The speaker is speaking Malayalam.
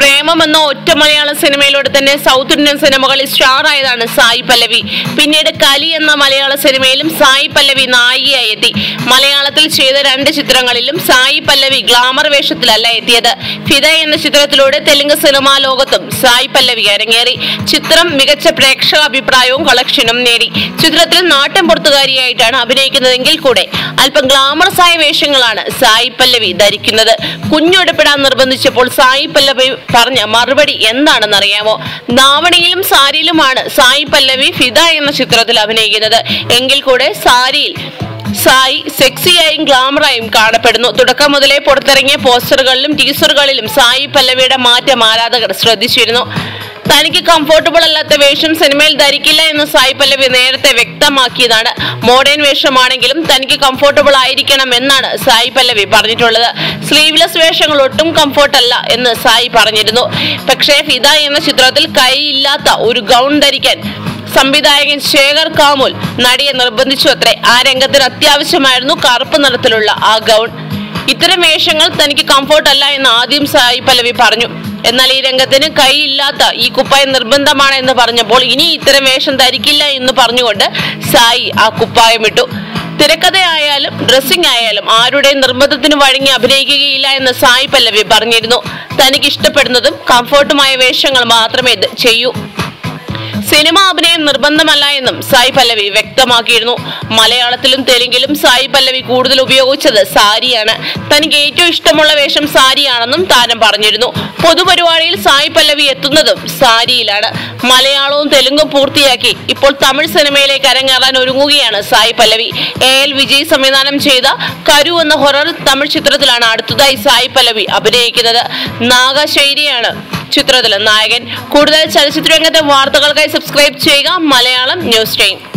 പ്രേമം എന്ന ഒറ്റ മലയാള സിനിമയിലൂടെ തന്നെ സൗത്ത് ഇന്ത്യൻ സിനിമകളിൽ സ്റ്റാർ ആയതാണ് സായി പല്ലവി. പിന്നീട് കലി എന്ന മലയാള സിനിമയിലും സായി പല്ലവി നായികയായി എത്തി. മലയാളത്തിൽ ചെയ്ത രണ്ട് ചിത്രങ്ങളിലും സായി പല്ലവി ഗ്ലാമർ വേഷത്തിലല്ല എത്തിയത്. ഫിദ എന്ന ചിത്രത്തിലൂടെ തെലുങ്ക് സിനിമാ ലോകത്തും സായി പല്ലവി അരങ്ങേറി. ചിത്രം മികച്ച പ്രേക്ഷക അഭിപ്രായവും കളക്ഷനും നേടി. ചിത്രത്തിൽ നാട്ടിൻ പുറത്തുകാരിയായിട്ടാണ് അഭിനയിക്കുന്നതെങ്കിൽ കൂടെ അല്പം ഗ്ലാമറസായ വേഷങ്ങളാണ് സായി പല്ലവി ധരിക്കുന്നത്. കുഞ്ഞുടപ്പെടാൻ നിർബന്ധിച്ചപ്പോൾ സായി പല്ലവി പറഞ്ഞ മറുപടി എന്താണെന്ന് അറിയാമോ ധാവണിയിലും സാരിയിലുമാണ് സായി പല്ലവി ഫിദ എന്ന ചിത്രത്തിൽ അഭിനയിക്കുന്നത്. എങ്കിൽ കൂടെ സാരിയിൽ സായി സെക്സിയായും ഗ്ലാമറായും കാണപ്പെടുന്നു. തുടക്കം മുതലേ പുറത്തിറങ്ങിയ പോസ്റ്ററുകളിലും ടീസറുകളിലും സായി പല്ലവിയുടെ മാറ്റം ആരാധകർ ശ്രദ്ധിച്ചിരുന്നു. തനിക്ക് കംഫോർട്ടബിൾ അല്ലാത്ത വേഷം സിനിമയിൽ ധരിക്കില്ല എന്ന് സായി പല്ലവി നേരത്തെ വ്യക്തമാക്കിയതാണ്. മോഡേൺ വേഷമാണെങ്കിലും തനിക്ക് കംഫോർട്ടബിൾ ആയിരിക്കണം എന്നാണ് സായി പല്ലവി പറഞ്ഞിട്ടുള്ളത്. സ്ലീവ്ലെസ് വേഷങ്ങൾ ഒട്ടും കംഫർട്ട് അല്ല എന്ന് സായി പറഞ്ഞിരുന്നു. പക്ഷേ ഫിദ എന്ന ചിത്രത്തിൽ കൈയില്ലാത്ത ഒരു ഗൗൺ ധരിക്കാൻ സംവിധായകൻ ശേഖർ കാമുൽ നടിയെ നിർബന്ധിച്ചു അത്രേ. ആ രംഗത്തിന് അത്യാവശ്യമായിരുന്നു കറുപ്പ് നിറത്തിലുള്ള ആ ഗൗൺ ഇത്തരം വേഷങ്ങൾ തനിക്ക് കംഫർട്ട് അല്ല എന്ന് ആദ്യം സായി പല്ലവി പറഞ്ഞു. എന്നാൽ ഈ രംഗത്തിന് കൈയില്ലാത്ത ഈ കുപ്പായം നിർബന്ധമാണ് എന്ന് പറഞ്ഞപ്പോൾ ഇനി ഇത്തരം വേഷം ധരിക്കില്ല എന്ന് പറഞ്ഞുകൊണ്ട് സായി ആ കുപ്പായം ഇട്ടു. തിരക്കഥയായാലും ഡ്രസ്സിംഗ് ആയാലും ആരുടെ നിർബന്ധത്തിന് വഴങ്ങി അഭിനയിക്കുകയില്ല എന്ന് സായി പല്ലവി പറഞ്ഞിരുന്നു. തനിക്ക് ഇഷ്ടപ്പെടുന്നതും കംഫർട്ടുമായ വേഷങ്ങൾ മാത്രമേ ചെയ്യൂ. സിനിമ അഭിനയം നിർബന്ധമല്ല എന്നും സായി പല്ലവി വ്യക്തമാക്കിയിരുന്നു. മലയാളത്തിലും തെലുങ്കിലും സായി പല്ലവി കൂടുതൽ ഉപയോഗിച്ചത് സാരിയാണ്. തനിക്ക് ഏറ്റവും ഇഷ്ടമുള്ള വേഷം സാരിയാണെന്നും താരം പറഞ്ഞിരുന്നു. പൊതുപരിപാടിയിൽ സായി പല്ലവി എത്തുന്നതും സാരിയിലാണ്. മലയാളവും തെലുങ്കും പൂർത്തിയാക്കി ഇപ്പോൾ തമിഴ് സിനിമയിലേക്ക് അരങ്ങേറാൻ ഒരുങ്ങുകയാണ് സായി പല്ലവി. എ എൽ വിജയ് സംവിധാനം ചെയ്ത കരു എന്ന ഹൊറർ തമിഴ് ചിത്രത്തിലാണ് അടുത്തതായി സായി പല്ലവി അഭിനയിക്കുന്നത്. നാഗശൈലിയാണ് ചിത്രത്തിലെ നായകൻ. കൂടുതൽ ചലച്ചിത്ര രംഗത്തെ വാർത്തകൾക്കായി സബ്സ്ക്രൈബ് ചെയ്യുക. Malayalam news time.